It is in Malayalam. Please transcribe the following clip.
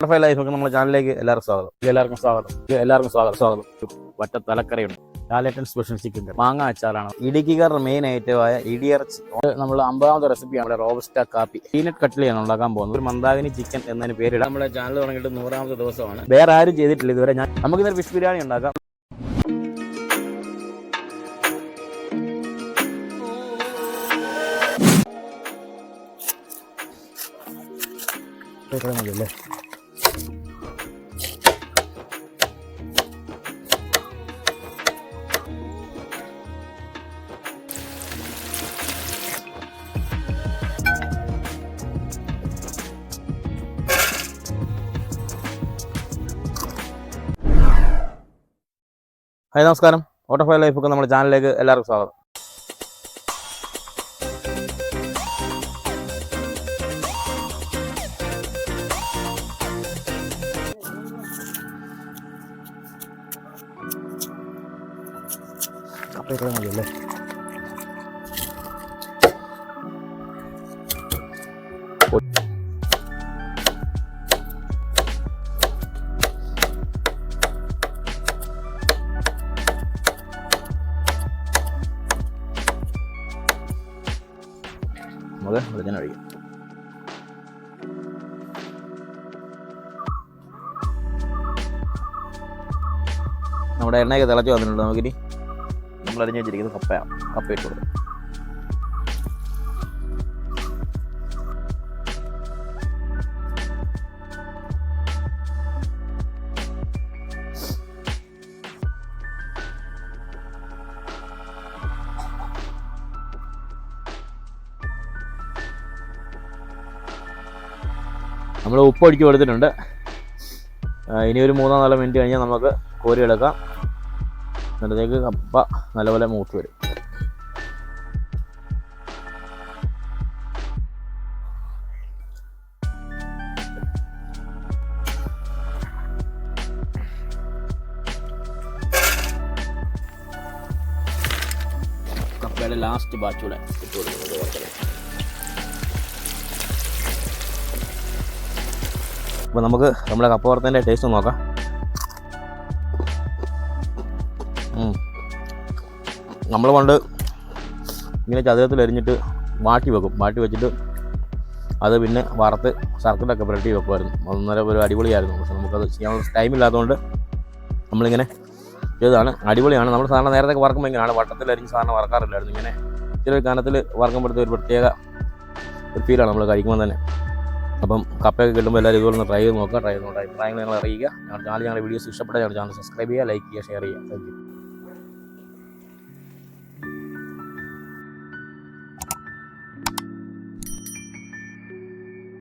ബട്ടർഫ്ലൈ ലൈഫ് ഒക്കെ നമ്മുടെ ചാനലിലേക്ക് എല്ലാവർക്കും സ്വാഗതം. എല്ലാവർക്കും സ്വാഗതം. എല്ലാവർക്കും സ്വാഗതം. സ്വാഗതം. വറ്റ തലക്കറിയുണ്ട് ലാലേട്ടൻ സ്പെഷ്യൽ ചിക്കൻ കറി. മാങ്ങ അച്ചാറാണ്. ഇടുക്കിക്കാരുടെ മെയിൻ ഐറ്റമായ ഇടിയിറച്ചി. നമ്മൾ അമ്പതാമത്തെ റെസിപ്പിയാണ് നമ്മുടെ റോബസ്റ്റ കാപ്പി. പീനട്ട് കട്ട്ലിയാണ് ഉണ്ടാക്കാൻ പോകുന്നത്. ഒരു മന്ദാകിനി ചിക്കൻ എന്നതിന് പേരിടാം. നമ്മുടെ ചാനൽ തുടങ്ങിയിട്ട് നൂറാമത്തെ ദിവസമാണ്. വേറെ ആരും ചെയ്തിട്ടില്ല ഇതുവരെ ഞാൻ. നമുക്ക് ഇന്നൊരു ഫിഷ് ബിരിയാണി ഉണ്ടാക്കാം. ഇത്രയും മതിയല്ലേ? ഹായ് നമസ്കാരം. ഓട്ടോഫൈ ലൈഫ് ഒക്കെ നമ്മുടെ ചാനലിലേക്ക് എല്ലാവർക്കും സ്വാഗതം. അപ്പോൾ ഇത്രയും മതിയല്ലേ നമുക്ക് വെളിച്ചെണ്ണ ഒഴിക്കാം. നമ്മുടെ എണ്ണയൊക്കെ തിളച്ച് വന്നിട്ടുണ്ട്. നമുക്കിനി നമ്മൾ അരിഞ്ഞ് വെച്ചിരിക്കുന്നത് കപ്പയാണ്. കപ്പ ഇട്ട് കൊടുക്കും. നമ്മൾ ഉപ്പ് ഒഴിച്ച് കൊടുത്തിട്ടുണ്ട്. ഇനി ഒരു മൂന്നോ നാലോ മിനിറ്റ് കഴിഞ്ഞാൽ നമുക്ക് കോരി എടുക്കാം എന്നിട്ടത്തേക്ക് കപ്പ നല്ലപോലെ മൂത്ത് വരും. കപ്പയുടെ ലാസ്റ്റ് ബാച്ചൂടെ ഇട്ട് കൊടുക്കുന്നത് കുറച്ചത് അപ്പോൾ നമുക്ക് നമ്മുടെ കപ്പ വറുത്തതിന്റെ ടേസ്റ്റ് നോക്കാം. നമ്മൾ പണ്ട് ഇങ്ങനെ ചതുരത്തിൽ എരിഞ്ഞിട്ട് മാറ്റി വെക്കും. മാറ്റി വെച്ചിട്ട് അത് പിന്നെ വറുത്ത് സർക്കിളൊക്കെ പുരട്ടി വെക്കുമായിരുന്നു. ഒന്നര ഒരു അടിപൊളിയായിരുന്നു. പക്ഷെ നമുക്കത് ചെയ്യാനുള്ള ടൈം ഇല്ലാത്തതുകൊണ്ട് നമ്മളിങ്ങനെ ചെയ്തതാണ്. അടിപൊളിയാണ്. നമ്മൾ സാധാരണ നേരത്തെ വറക്കുമ്പോൾ ഇങ്ങനെയാണ്. വട്ടത്തിൽ അരിഞ്ഞ് സാധാരണ വറക്കാറില്ലായിരുന്നു. ഇങ്ങനെ ഇച്ചിരി കാനത്തിൽ വറക്കുമ്പോഴത്തെ ഒരു പ്രത്യേക ഒരു ഫീലാണ് നമ്മൾ കഴിക്കുമ്പോൾ തന്നെ. അപ്പം കപ്പയൊക്കെ കിട്ടുമ്പോൾ എല്ലാവരും ഇതുപോലെ ഒന്ന് ട്രൈ ചെയ്ത് നോക്കുക. ട്രൈ ചെയ്ത് നോക്കുക. അഭിപ്രായങ്ങൾ ഞങ്ങൾ അറിയിക്കുക. ഞങ്ങളുടെ ചാനൽ ഞങ്ങളുടെ വീഡിയോസ് ഇഷ്ടപ്പെട്ട ഞങ്ങളുടെ ചാനൽ സബ്സ്ക്രൈബ് ചെയ്യുക ലൈക്ക് ചെയ്യുക ഷെയർ ചെയ്യുക. താങ്ക്